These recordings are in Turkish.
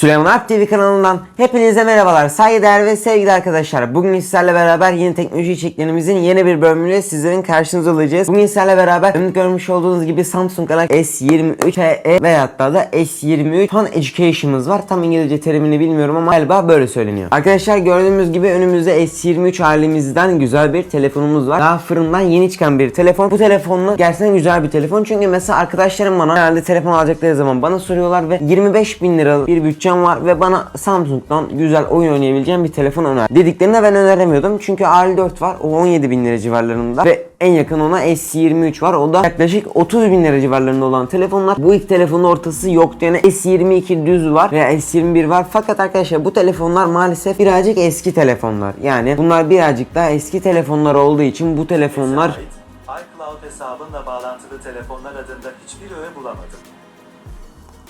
Süleyman Alp TV kanalından hepinize merhabalar. Saygıdeğer ve sevgili arkadaşlar. Bugün sizlerle beraber yeni teknoloji içeriklerimizin yeni bir bölümüyle sizlerin karşınızda olacağız. Bugün sizlerle beraber görmüş olduğunuz gibi Samsung Galaxy S23 FE ve hatta da S23 Fan Education'ımız var. Tam İngilizce terimini bilmiyorum ama galiba böyle söyleniyor. Arkadaşlar gördüğümüz gibi önümüzde S23 halimizden güzel bir telefonumuz var. Daha fırından yeni çıkan bir telefon. Bu telefonla gerçekten güzel bir telefon. Çünkü mesela arkadaşlarım bana herhalde telefon alacakları zaman bana soruyorlar ve 25 bin liralık bir bütçem var ve bana Samsung'dan güzel oyun oynayabileceğim bir telefon öner. Dediklerinde ben öneremiyordum. Çünkü A54 var. O 17 bin lira civarlarında ve en yakın ona S23 var. O da yaklaşık 30 bin lira civarlarında olan telefonlar. Bu ilk telefonun ortası yoktu. Yani S22 düz var veya S21 var. Fakat arkadaşlar bu telefonlar maalesef birazcık eski telefonlar. Yani bunlar birazcık daha eski telefonlar olduğu için bu telefonlar iCloud hesabınla bağlantılı telefonlar adında hiçbir öğe bulamadım.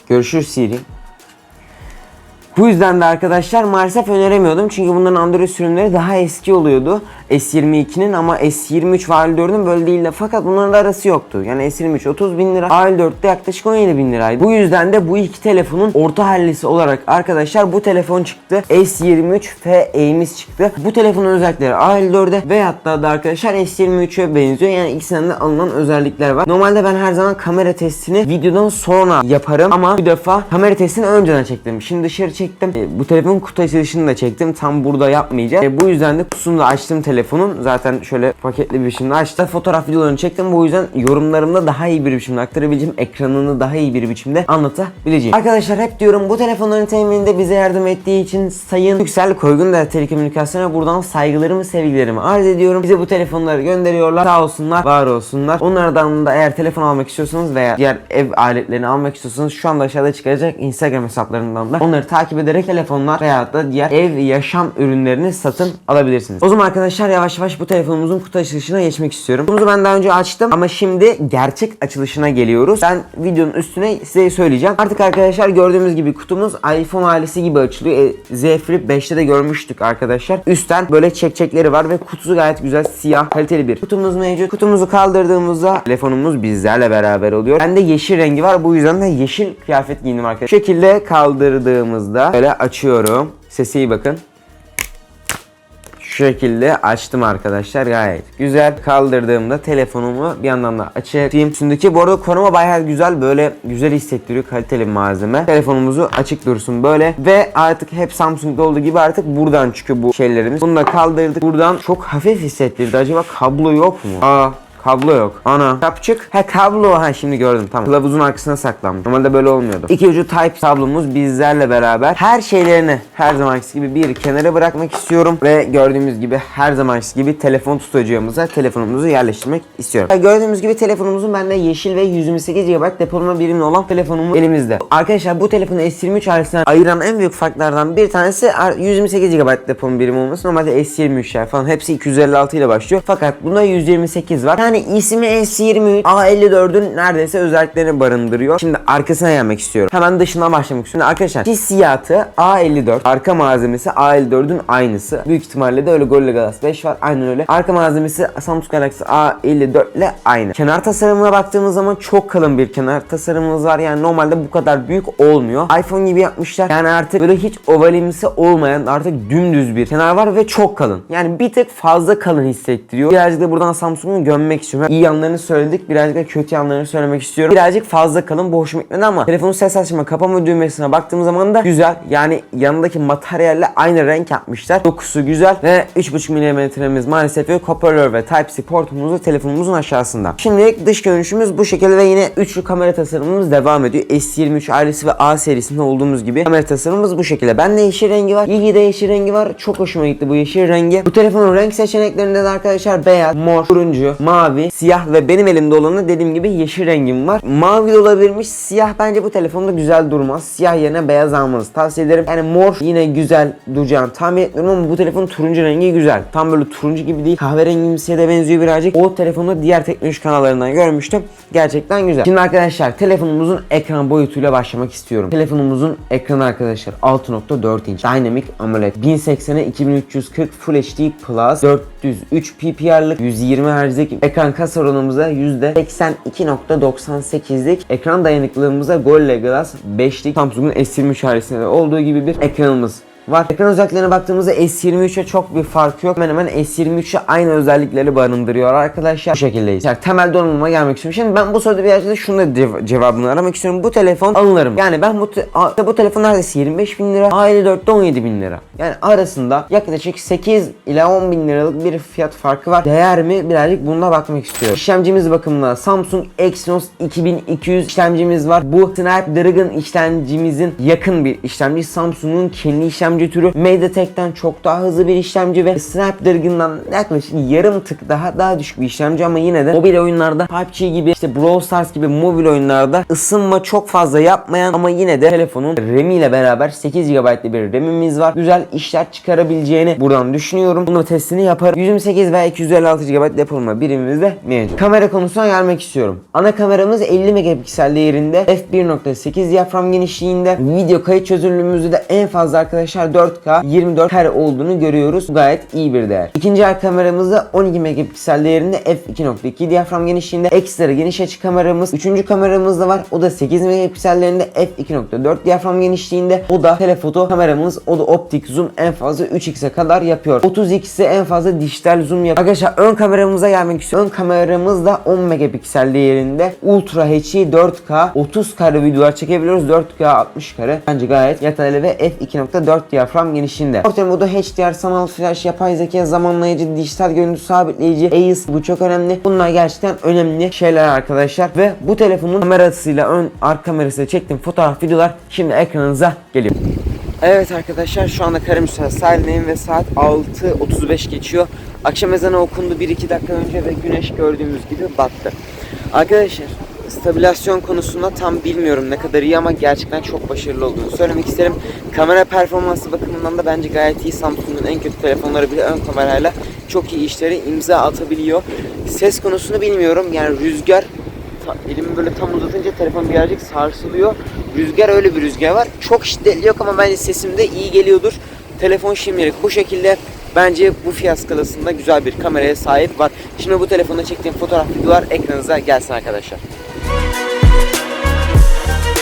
Görüşürüz Siri. Bu yüzden de arkadaşlar maalesef öneremiyordum. Çünkü bunların Android sürümleri daha eski oluyordu. S22'nin ama S23 ve A54'ün böyle değildi. Fakat bunların da arası yoktu. Yani S23 30 bin lira, A54'te yaklaşık 17 bin liraydı. Bu yüzden de bu iki telefonun orta hallisi olarak arkadaşlar bu telefon çıktı. S23 FE'miz çıktı. Bu telefonun özellikleri A54'e ve hatta da arkadaşlar S23'e benziyor. Yani ikisinden de alınan özellikler var. Normalde ben her zaman kamera testini videodan sonra yaparım ama bu defa kamera testini önceden çektim. Şimdi dışarı çektim. E, bu telefonun kutu açılışını da çektim. Tam burada yapmayacağım. E, bu yüzden de kutusunu da açtım telefonun. Zaten şöyle paketli bir biçimde açtım. Fotoğraf videolarını çektim. Bu yüzden yorumlarımda daha iyi bir biçimde aktarabileceğim. Ekranını daha iyi bir biçimde anlatabileceğim. Arkadaşlar hep diyorum bu telefonların temininde bize yardım ettiği için Sayın Yüksel Koygun da Telekomünikasyon'a buradan saygılarımı sevgilerimi arz ediyorum. Bize bu telefonları gönderiyorlar. Sağ olsunlar, var olsunlar. Onlardan da eğer telefon almak istiyorsanız veya diğer ev aletlerini almak istiyorsanız şu anda aşağıda çıkacak Instagram hesaplarından da onları takip ederek telefonlar veya da diğer ev yaşam ürünlerini satın alabilirsiniz. O zaman arkadaşlar yavaş yavaş bu telefonumuzun kutu açılışına geçmek istiyorum. Bunu ben daha önce açtım ama şimdi gerçek açılışına geliyoruz. Ben videonun üstüne size söyleyeceğim. Artık arkadaşlar gördüğümüz gibi kutumuz iPhone ailesi gibi açılıyor. E, Z Flip 5'te de görmüştük arkadaşlar. Üstten böyle çekçekleri var ve kutusu gayet güzel siyah kaliteli bir kutumuz mevcut. Kutumuzu kaldırdığımızda telefonumuz bizlerle beraber oluyor. Bende yeşil rengi var. Bu yüzden de yeşil kıyafet giyindim arkadaşlar. Şu şekilde kaldırdığımızda böyle açıyorum. Sesi iyi bakın. Şu şekilde açtım arkadaşlar gayet güzel kaldırdığımda telefonumu bir yandan da açayım. Üstündeki bu arada koruma bayağı güzel böyle güzel hissettiriyor kaliteli malzeme. Telefonumuzu açık dursun böyle ve artık hep Samsung'da olduğu gibi artık buradan çıkıyor bu şeylerimiz. Bunu da kaldırdık. Buradan çok hafif hissettirdi. Acaba kablo yok mu? Aa Kablo yok. Ana. Kapçık. He kablo. Ha şimdi gördüm tamam. Kılavuzun arkasına saklanmış. Normalde böyle olmuyordu. İki ucu Type kablomuz bizlerle beraber. Her şeylerini her zamanki gibi bir kenara bırakmak istiyorum. Ve gördüğümüz gibi her zamanki gibi telefon tutacağımıza telefonumuzu yerleştirmek istiyorum. Ha, gördüğümüz gibi telefonumuzun bende yeşil ve 128 GB depolama birimi olan telefonumuz elimizde. Arkadaşlar bu telefonu S23 ailesinden ayıran en büyük farklardan bir tanesi 128 GB depolama birimi olması. Normalde S23'ler falan hepsi 256 ile başlıyor. Fakat bunda 128 var. Yani ismi S23 A54'ün neredeyse özelliklerini barındırıyor. Şimdi arkasına gelmek istiyorum. Hemen dışından başlamak istiyorum. Şimdi arkadaşlar hissiyatı A54. Arka malzemesi A54'ün aynısı. Büyük ihtimalle de öyle Gorilla Glass 5 var. Aynen öyle. Arka malzemesi Samsung Galaxy A54 ile aynı. Kenar tasarımına baktığımız zaman çok kalın bir kenar tasarımımız var. Yani normalde bu kadar büyük olmuyor. iPhone gibi yapmışlar. Yani artık böyle hiç ovalimsi olmayan artık dümdüz bir kenar var ve çok kalın. Yani bir tık fazla kalın hissettiriyor. Birazcık da buradan Samsung'u gömmek istiyorum. İyi yanlarını söyledik. Birazcık da kötü yanlarını söylemek istiyorum. Birazcık fazla kalın. Bu hoşuma gitmedi ama telefonun ses açma kapama düğmesine baktığım zaman da güzel. Yani yanındaki materyalle aynı renk yapmışlar. Dokusu güzel ve 3.5 mm'miz maalesef yok. Hoparlör ve Type-C portumuz da telefonumuzun aşağısında. Şimdilik dış görünüşümüz bu şekilde ve yine üçlü kamera tasarımımız devam ediyor. S23 ailesi ve A serisinde olduğumuz gibi kamera tasarımımız bu şekilde. Bende yeşil rengi var. İyi de yeşil rengi var. Çok hoşuma gitti bu yeşil rengi. Bu telefonun renk seçeneklerinde de arkadaşlar beyaz, mor, turuncu, mavi, siyah ve benim elimde olanı dediğim gibi yeşil rengim var. Mavi de olabilirmiş. Siyah bence bu telefonda güzel durmaz. Siyah yerine beyaz almanızı tavsiye ederim. Yani mor yine güzel duracağını tahmin etmiyorum ama bu telefonun turuncu rengi güzel. Tam böyle turuncu gibi değil. Kahverengimsiye de benziyor birazcık. O telefonu diğer teknoloji kanallarından görmüştüm. Gerçekten güzel. Şimdi arkadaşlar telefonumuzun ekran boyutuyla başlamak istiyorum. Telefonumuzun ekranı arkadaşlar 6.4 inç. Dynamic AMOLED. 1080'e 2340 Full HD Plus 4 403 pp'lik 120 Hz'lik ekran kas oranımıza %82.98'lik ekran dayanıklılığımıza Gorilla Glass 5'lik Samsung'un S23 ailesinde de olduğu gibi bir ekranımız var. Ekran özelliklerine baktığımızda S23'e çok bir fark yok. Hemen hemen S23'e aynı özellikleri barındırıyor arkadaşlar. Bu şekildeyiz. Yani temel donanıma gelmek istiyorum. Şimdi ben bu soruda birazcık da şunu da cev- cevabını aramak istiyorum. Bu telefon alınır mı? Yani ben bu te- bu telefon neredeyse 25 bin lira. A54'te 17 bin lira. Yani arasında yaklaşık 8 ila 10 bin liralık bir fiyat farkı var. Değer mi? Birazcık buna bakmak istiyorum. İşlemcimiz bakımından Samsung Exynos 2200 işlemcimiz var. Bu Snapdragon işlemcimizin yakın bir işlemci. Samsung'un kendi işlemci türü. MediaTek'ten çok daha hızlı bir işlemci ve Snapdragon'dan yaklaşık yarım tık daha daha düşük bir işlemci ama yine de mobil oyunlarda PUBG gibi işte Brawl Stars gibi mobil oyunlarda ısınma çok fazla yapmayan ama yine de telefonun RAM ile beraber 8 GB'lı bir RAM'imiz var. Güzel işler çıkarabileceğini buradan düşünüyorum. Bunu testini yaparım. 128 veya 256 GB depolama birimimiz de mevcut. Kamera konusuna gelmek istiyorum. Ana kameramız 50 megapiksel değerinde f1.8 diyafram genişliğinde. Video kayıt çözünürlüğümüzde de en fazla arkadaşlar 4K 24 kare olduğunu görüyoruz. Gayet iyi bir değer. İkinci el kameramızda 12 megapiksel değerinde f2.2 diyafram genişliğinde. Ekstra geniş açı kameramız. Üçüncü kameramız da var. O da 8 megapiksellerinde f2.4 diyafram genişliğinde. O da telefoto kameramız. O da optik zoom en fazla 3x'e kadar yapıyor. 30x'e en fazla dijital zoom yapıyor. Arkadaşlar ön kameramıza gelmek istiyorum. Ön kameramız da 10 megapiksel değerinde. Ultra HD 4K 30 kare videolar çekebiliyoruz. 4K 60 kare. Bence gayet yeterli ve f2.4 diyafram genişliğinde. Orta modu HDR, sanal flash, yapay zeka, zamanlayıcı, dijital görüntü sabitleyici, AIS bu çok önemli. Bunlar gerçekten önemli şeyler arkadaşlar. Ve bu telefonun kamerasıyla ön arka kamerasıyla çektiğim fotoğraf videolar şimdi ekranınıza geliyor. Evet arkadaşlar şu anda Karamürsel sahildeyim ve saat 6.35 geçiyor. Akşam ezanı okundu 1-2 dakika önce ve güneş gördüğümüz gibi battı. Arkadaşlar stabilasyon konusunda tam bilmiyorum ne kadar iyi ama gerçekten çok başarılı olduğunu söylemek isterim. Kamera performansı bakımından da bence gayet iyi. Samsung'un en kötü telefonları bile ön kamerayla çok iyi işleri imza atabiliyor. Ses konusunu bilmiyorum. Yani rüzgar elimi böyle tam uzatınca telefon birazcık sarsılıyor. Rüzgar öyle bir rüzgar var. Çok şiddetli yok ama bence sesim de iyi geliyordur. Telefon şimdilik bu şekilde. Bence bu fiyat skalasında güzel bir kameraya sahip var. Şimdi bu telefonda çektiğim fotoğraf videolar ekranınıza gelsin arkadaşlar. Thank you.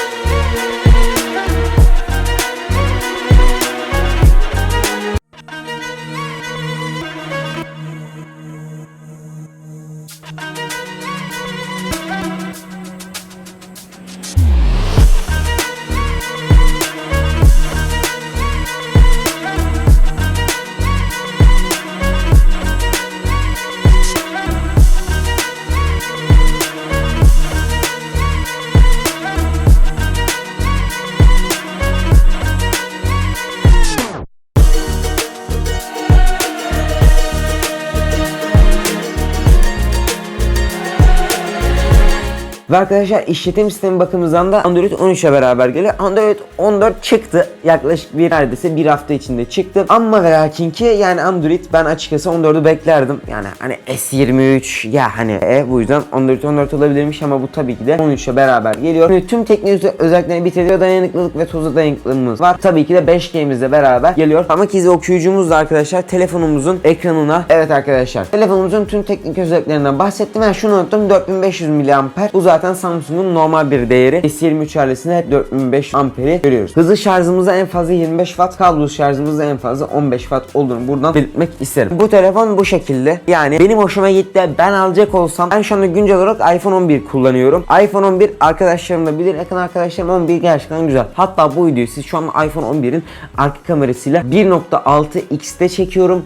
Ve arkadaşlar işletim sistemi bakımından da Android 13'e beraber geliyor. Android 14 çıktı. Yaklaşık bir neredeyse bir hafta içinde çıktı. Ama ve lakin ki yani Android ben açıkçası 14'ü beklerdim. Yani hani S23 ya hani e, bu yüzden Android 14 olabilirmiş ama bu tabii ki de 13'e beraber geliyor. Şimdi tüm teknik özelliklerini bitiriyor. Dayanıklılık ve toza dayanıklılığımız var. Tabii ki de 5G'mizle beraber geliyor. Ama izi okuyucumuz da arkadaşlar telefonumuzun ekranına evet arkadaşlar telefonumuzun tüm teknik özelliklerinden bahsettim. Ben şunu unuttum 4500 mAh. Bu zaten Samsung'un normal bir değeri. S23 ailesinde hep 4500 amperi görüyoruz. Hızlı şarjımızda en fazla 25 watt, kablosuz şarjımızda en fazla 15 watt olduğunu buradan belirtmek isterim. Bu telefon bu şekilde. Yani benim hoşuma gitti. Ben alacak olsam ben şu anda güncel olarak iPhone 11 kullanıyorum. iPhone 11 arkadaşlarım da bilir. Yakın arkadaşlarım 11 gerçekten güzel. Hatta bu videoyu siz şu an iPhone 11'in arka kamerasıyla 1.6x'te çekiyorum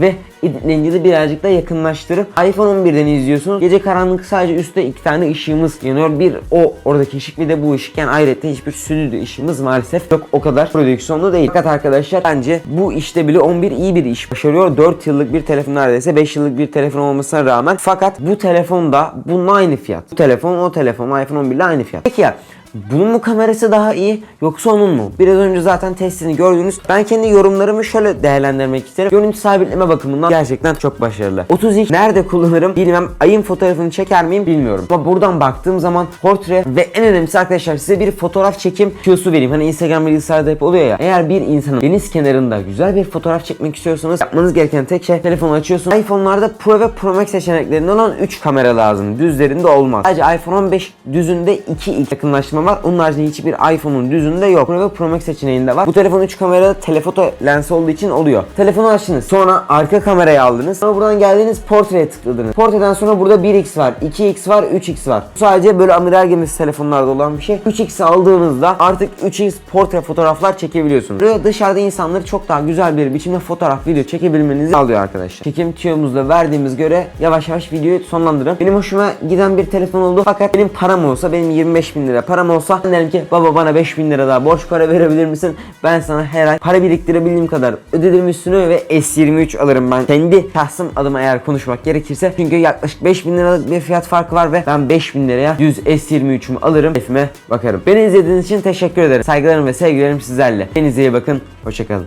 ve editleyince de birazcık da yakınlaştırıp iPhone 11'den izliyorsunuz. Gece karanlık sadece üstte iki tane ışığımız yanıyor. Bir o oradaki ışık bir de bu ışık. Yani ayrıca hiçbir stüdyo ışığımız maalesef yok. O kadar prodüksiyonlu değil. Fakat arkadaşlar bence bu işte bile 11 iyi bir iş başarıyor. 4 yıllık bir telefon neredeyse 5 yıllık bir telefon olmasına rağmen fakat bu telefonda bununla aynı fiyat. Bu telefon o telefon iPhone 11 ile aynı fiyat. Peki ya bunun mu kamerası daha iyi yoksa onun mu? Biraz önce zaten testini gördünüz. Ben kendi yorumlarımı şöyle değerlendirmek isterim. Görüntü sabitleme bakımından gerçekten çok başarılı. 32 nerede kullanırım bilmem. Ayın fotoğrafını çeker miyim bilmiyorum. Ama buradan baktığım zaman portre ve en önemlisi arkadaşlar size bir fotoğraf çekim tüyosu vereyim. Hani Instagram bilgisayarda hep oluyor ya. Eğer bir insanın deniz kenarında güzel bir fotoğraf çekmek istiyorsanız yapmanız gereken tek şey telefonu açıyorsunuz. iPhone'larda Pro ve Pro Max seçeneklerinde olan 3 kamera lazım. Düzlerinde olmaz. Sadece iPhone 15 düzünde 2x yakınlaştırma var. Onun haricinde hiçbir iPhone'un düzünde yok. Pro ve Pro Max seçeneğinde var. Bu telefon 3 kamerada telefoto lensi olduğu için oluyor. Telefonu açtınız. Sonra arka kamerayı aldınız. Sonra buradan geldiniz portreye tıkladınız. Portreden sonra burada 1x var, 2x var, 3x var. Bu sadece böyle amiral gemisi telefonlarda olan bir şey. 3x aldığınızda artık 3x portre fotoğraflar çekebiliyorsunuz. Böyle dışarıda insanları çok daha güzel bir biçimde fotoğraf, video çekebilmenizi sağlıyor arkadaşlar. Çekim tüyomuzda verdiğimiz göre yavaş yavaş videoyu sonlandırın. Benim hoşuma giden bir telefon oldu. Fakat benim param olsa, benim 25 bin lira param olsa derim ki baba bana 5 bin lira daha borç para verebilir misin? Ben sana her ay para biriktirebildiğim kadar ödedim üstünü ve S23 alırım ben. Kendi şahsım adıma eğer konuşmak gerekirse. Çünkü yaklaşık 5 bin liralık bir fiyat farkı var ve ben 5 bin liraya düz S23'ümü alırım. Hedefime bakarım. Beni izlediğiniz için teşekkür ederim. Saygılarım ve sevgilerim sizlerle. Kendinize iyi bakın. Hoşçakalın.